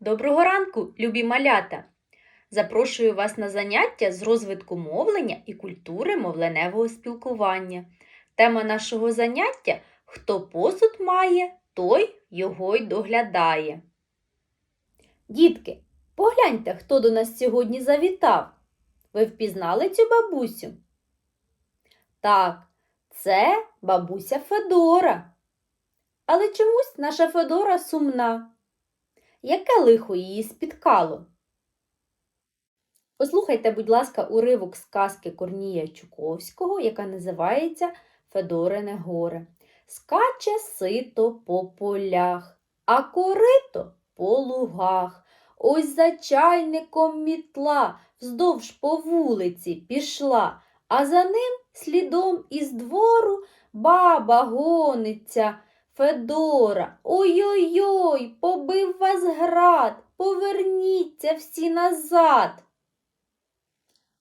Доброго ранку, любі малята! Запрошую вас на заняття з розвитку мовлення і культури мовленевого спілкування. Тема нашого заняття Хто посуд має, той його й доглядає. Дітки, погляньте, хто до нас сьогодні завітав. Ви впізнали цю бабусю? Так, це бабуся Федора. Але чомусь наша Федора сумна. Яке лихо її спіткало? Послухайте, будь ласка, уривок сказки Корнія Чуковського, яка називається Федорине горе. Скаче сито по полях, а корито по лугах. Ось за чайником мітла вздовж по вулиці пішла, а за ним слідом із двору баба гониться. Федора, ой-ой-ой, побив вас град, поверніться всі назад.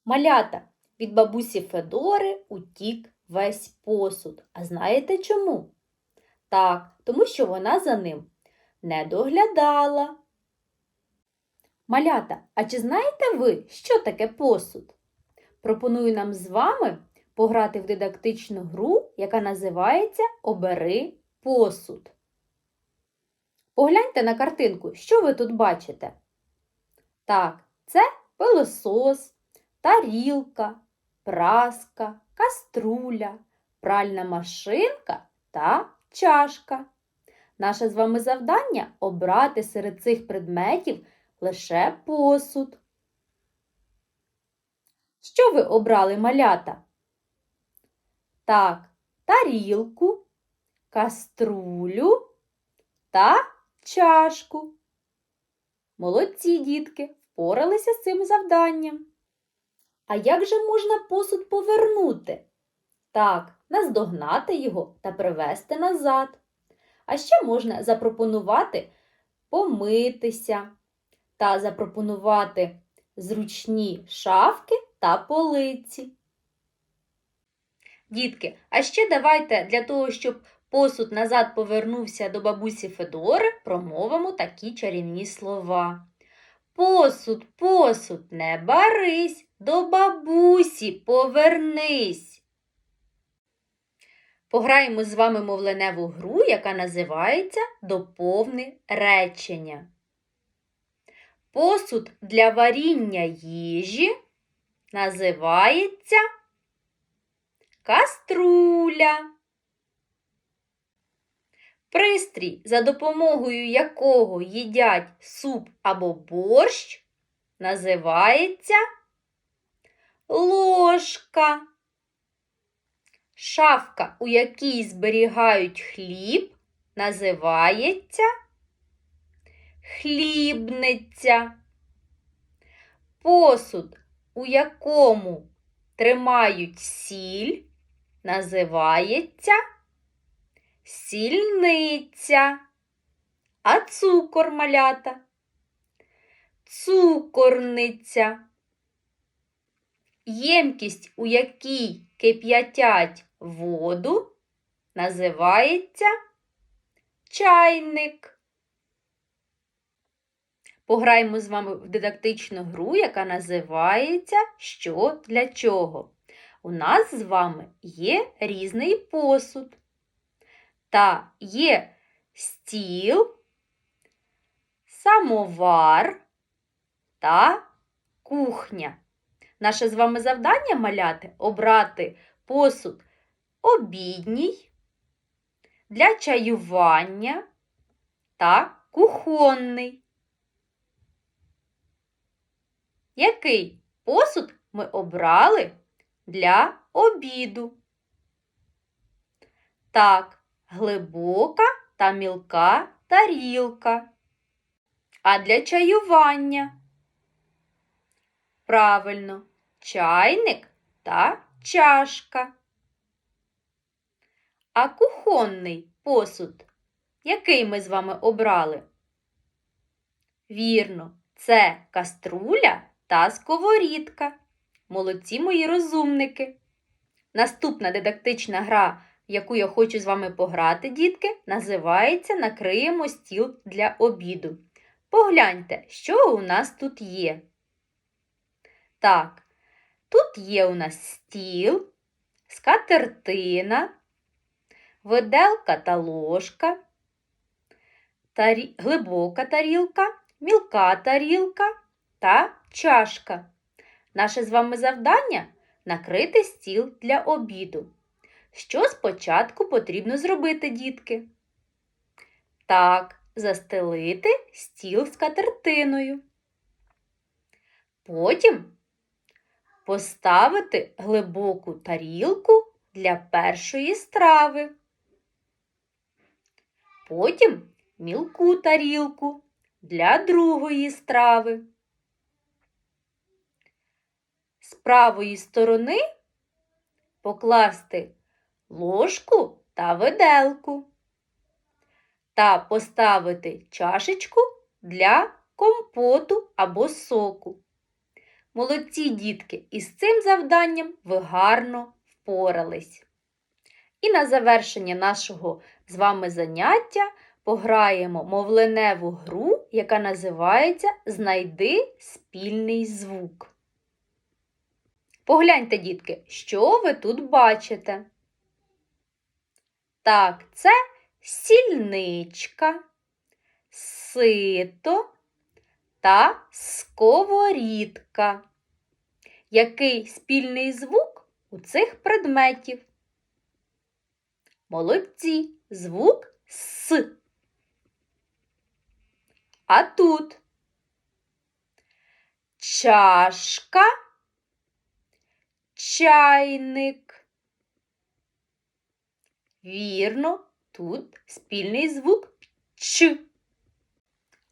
Малята, від бабусі Федори утік весь посуд. А знаєте чому? Так, тому що вона за ним не доглядала. Малята, а чи знаєте ви, що таке посуд? Пропоную нам з вами пограти в дидактичну гру, яка називається Обери посуд. Погляньте на картинку, що ви тут бачите? Так, це пилосос, тарілка, праска, каструля, пральна машинка та чашка. Наше з вами завдання обрати серед цих предметів лише посуд. Що ви обрали малята? Так, тарілку, каструлю та чашку. Молодці дітки, впоралися з цим завданням. А як же можна посуд повернути? Так, наздогнати його та привести назад. А ще можна запропонувати помитися та запропонувати зручні шафки та полиці. Дітки, а ще давайте для того, щоб посуд назад повернувся до бабусі Федори, промовимо такі чарівні слова. Посуд, посуд, не барись, до бабусі повернись. Пограємо з вами мовленеву гру, яка називається Доповни речення. Посуд для варіння їжі називається каструля. Пристрій, за допомогою якого їдять суп або борщ, називається ложка. Шафка, у якій зберігають хліб, називається хлібниця. Посуд, у якому тримають сіль, називається сільниця. А цукор малята. Цукорниця. Ємкість, у якій кип'ятять воду, називається чайник. Пограємо з вами в дидактичну гру, яка називається Що для чого. У нас з вами є різний посуд. Та є стіл, самовар та кухня. Наше з вами завдання маляти обрати посуд обідній, для чаювання та кухонний. Який посуд ми обрали для обіду? Так, глибока та мілка тарілка. А для чаювання? Правильно, чайник та чашка. А кухонний посуд, який ми з вами обрали? Вірно, це каструля та сковорідка. Молодці мої розумники. Наступна дидактична гра, яку я хочу з вами пограти, дітки, називається Накриємо стіл для обіду. Погляньте, що у нас тут є. Так, тут є у нас стіл, скатертина, виделка та ложка, тарі... глибока тарілка, мілка тарілка та чашка. Наше з вами завдання накрити стіл для обіду. Що спочатку потрібно зробити, дітки? Так, застелити стіл з катертиною. Потім поставити глибоку тарілку для першої страви. Потім мілку тарілку для другої страви. З правої сторони покласти ложку та виделку та поставити чашечку для компоту або соку. Молодці дітки, із цим завданням ви гарно впорались. І на завершення нашого з вами заняття пограємо мовленеву гру, яка називається Знайди спільний звук. Погляньте, дітки, що ви тут бачите? Так, це сільничка, сито та сковорідка. Який спільний звук у цих предметів? Молодці, звук С. А тут чашка, чайник. Вірно, тут спільний звук Ч.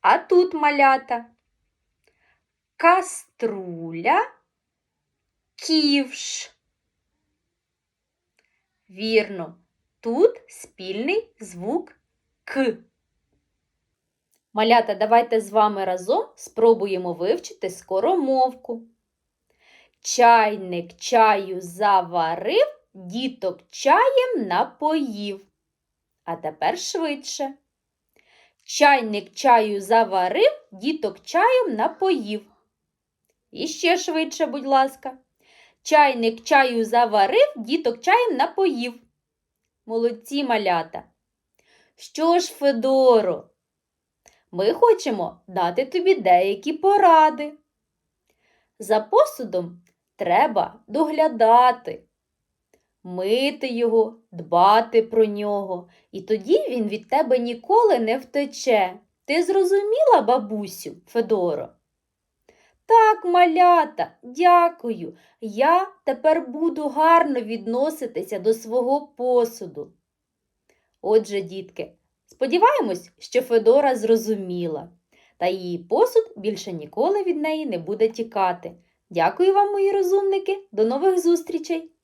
А тут малята каструля, ківш. Вірно, тут спільний звук К. Малята, давайте з вами разом спробуємо вивчити скоромовку. Чайник чаю заварив, діток чаєм напоїв. А тепер швидше. Чайник чаю заварив, діток чаєм напоїв. І ще швидше, будь ласка. Чайник чаю заварив, діток чаєм напоїв. Молодці малята. Що ж, Федоро, ми хочемо дати тобі деякі поради. За посудом треба доглядати, мити його, дбати про нього, і тоді він від тебе ніколи не втече. Ти зрозуміла, бабусю, Федоро? Так, малята, дякую. Я тепер буду гарно відноситися до свого посуду. Отже, дітки, сподіваємось, що Федора зрозуміла, та її посуд більше ніколи від неї не буде тікати. Дякую вам, мої розумники, до нових зустрічей!